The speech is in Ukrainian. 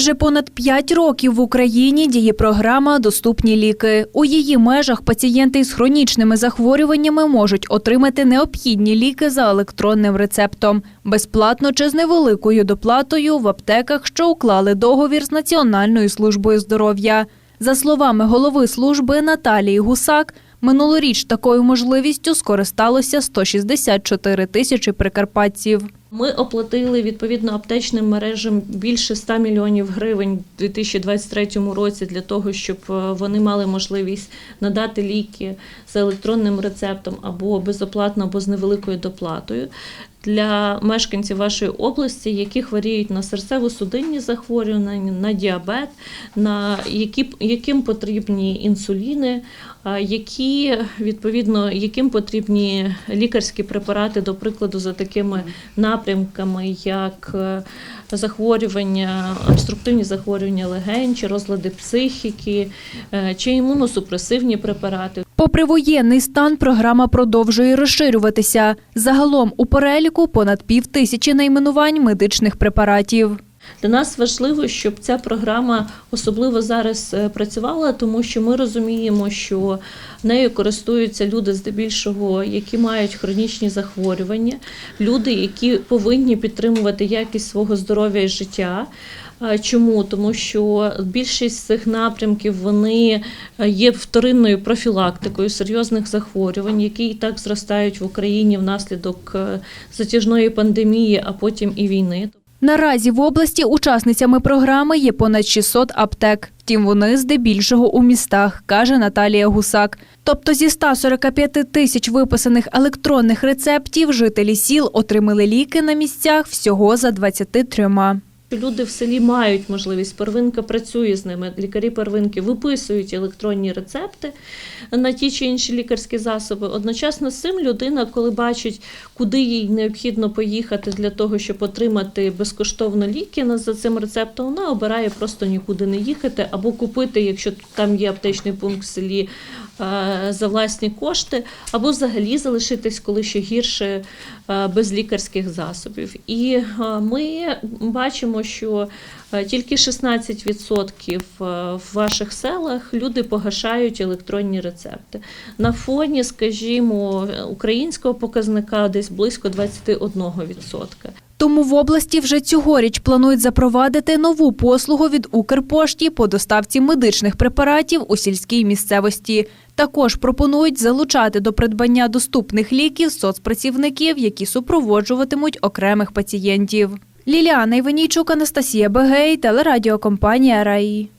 Вже понад 5 років в Україні діє програма Доступні ліки. У її межах пацієнти із хронічними захворюваннями можуть отримати необхідні ліки за електронним рецептом, безплатно чи з невеликою доплатою в аптеках, що уклали договір з Національною службою здоров'я. За словами голови служби Наталії Гусак, минулоріч такою можливістю скористалося 164 тисячі прикарпатців. Ми оплатили відповідно аптечним мережам більше 100 мільйонів гривень у 2023 році для того, щоб е, вони мали можливість надати ліки за електронним рецептом або безоплатно, або з невеликою доплатою. Для мешканців вашої області, які хворіють на серцево-судинні захворювання, на діабет, на які, яким потрібні інсуліни, які відповідно яким потрібні лікарські препарати, до прикладу, за такими напрямками, як е, захворювання, обструктивні захворювання легень, чи розлади психіки, е, чи імуносупресивні препарати. Попри воєнний стан, програма продовжує розширюватися. Загалом у переліку понад пів тисячі найменувань медичних препаратів. Для нас важливо, щоб ця програма особливо зараз е, працювала, тому що ми розуміємо, що нею користуються люди здебільшого, які мають хронічні захворювання, люди, які повинні підтримувати якість свого здоров'я і життя. Чому? Тому що більшість цих напрямків вони е, є вторинною профілактикою серйозних захворювань, які і так зростають в Україні внаслідок е, затяжної пандемії, а потім і війни. Наразі в області учасницями програми є понад 600 аптек. Втім, вони здебільшого у містах, каже Наталія Гусак. Тобто зі 145 тисяч виписаних електронних рецептів жителі сіл отримали ліки на місцях всього за 23. Люди в селі мають можливість, первинка працює з ними. Лікарі первинки виписують електронні рецепти на ті чи інші лікарські засоби. Одночасно з цим людина, коли бачить, куди їй необхідно поїхати для того, щоб отримати безкоштовно ліки за цим рецептом, вона обирає просто нікуди не їхати або купити, якщо там є аптечний пункт в селі за власні кошти, або взагалі залишитись, коли ще гірше е, без лікарських засобів. І е, ми бачимо, що е, тільки 16% е, в ваших селах люди погашають електронні рецепти. На фоні, скажімо, українського показника десь близько 21%. Тому в області вже цьогоріч планують запровадити нову послугу від Укрпошті по доставці медичних препаратів у сільській місцевості. Також пропонують залучати до придбання доступних ліків соцпрацівників, які супроводжуватимуть окремих пацієнтів. Ліліана Іванійчук, Анастасія Бегей, телерадіокомпанія Раї.